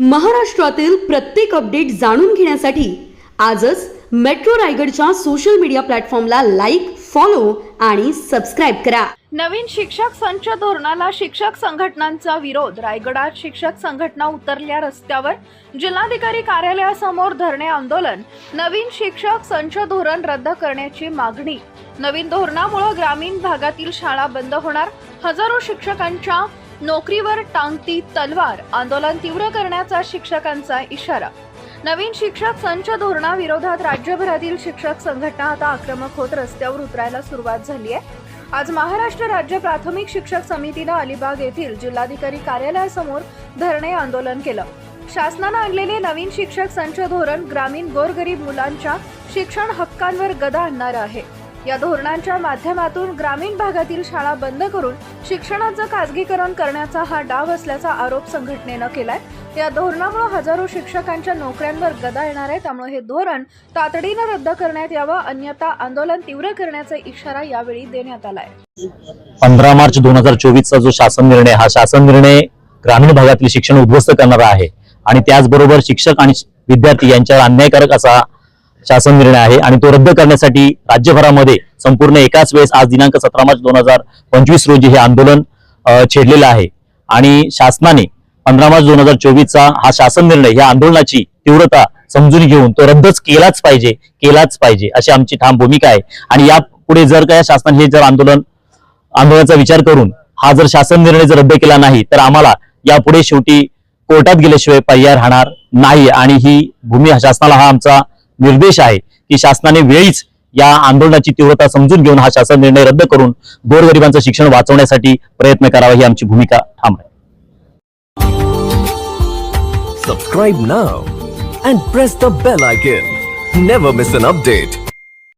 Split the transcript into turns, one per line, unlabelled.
महाराष्ट्रातील प्रत्येक अपडेट जाणून घेण्यासाठी आजच मेट्रो रायगडच्या सोशल मीडिया प्लॅटफॉर्मला लाईक फॉलो आणि सबस्क्राईब करा.
नवीन शिक्षक संच धोरणाला शिक्षक संघटनांचा विरोध. रायगडात शिक्षक संघटना उतरल्या रस्त्यावर. जिल्हाधिकारी कार्यालयासमोर धरणे आंदोलन. नवीन शिक्षक संच धोरण रद्द करण्याची मागणी. नवीन धोरणामुळे ग्रामीण भागातील शाळा बंद होणार. हजारो शिक्षकांच्या नोकरीवर टांगती तलवार आंदोलन तीव्र करण्याचा शिक्षकांचा इशारा. नवीन शिक्षक संच धोरणाविरोधात राज्यभरातील शिक्षक संघटना आता आक्रमक होत रस्त्यावर उतरायला सुरुवात झाली आहे. आज महाराष्ट्र राज्य प्राथमिक शिक्षक समितीनं अलिबाग येथील जिल्हाधिकारी कार्यालयासमोर धरणे आंदोलन केलं. शासनानं आणलेले नवीन शिक्षक संच धोरण ग्रामीण गोरगरीब मुलांच्या शिक्षण हक्कांवर गदा आणणारं आहे. या धोरणांच्या माध्यमातून ग्रामीण भागातील शाळा बंद करून शिक्षणाचं खासगीकरण करण्याचा हा डाव असल्याचा आरोप संघटनेनं केलाय. या धोरणामुळे हजारो शिक्षकांच्या नोकऱ्यांवर गदा येणार आहे. त्यामुळे हे धोरण तातडीनं रद्द करण्यात यावं. अन्यथा आंदोलन तीव्र करण्याचा इशारा यावेळी देण्यात आलाय.
पंधरा मार्च दोन हजार चोवीसचा जो शासन निर्णय हा शासन निर्णय ग्रामीण भागातील शिक्षण उद्ध्वस्त करणारा आहे. आणि त्याचबरोबर शिक्षक आणि विद्यार्थी यांच्यावर अन्यायकारक असा शासन निर्णय आहे आणि तो रद्द करण्यासाठी राज्यभरामध्ये संपूर्ण एकाच वेळेस आज दिनांक सतरा मार्च दोन हजार पंचवीस रोजी हे आंदोलन छेडलेलं आहे. आणि शासनाने पंधरा मार्च दोन हजार चोवीसचा हा शासन निर्णय या आंदोलनाची तीव्रता समजून घेऊन तो रद्दच केलाच पाहिजे केलाच पाहिजे अशी आमची ठाम भूमिका आहे. आणि यापुढे जर का या शासनाने हे जर आंदोलन आंदोलनाचा विचार करून हा जर शासन निर्णय जर रद्द केला नाही तर आम्हाला यापुढे शेवटी कोर्टात गेल्याशिवाय पर्याय राहणार नाही आणि ही भूमी शासनाला हा आमचा निर्देश आहे की शासनाने वेळीच या आंदोलनाची तीव्रता समजून घेऊन हा शासन निर्णय रद्द करून गोरगरिबांचं शिक्षण वाचवण्यासाठी प्रयत्न करावा ही आमची भूमिका ठाम आहे
subscribe now and press the bell icon never miss an update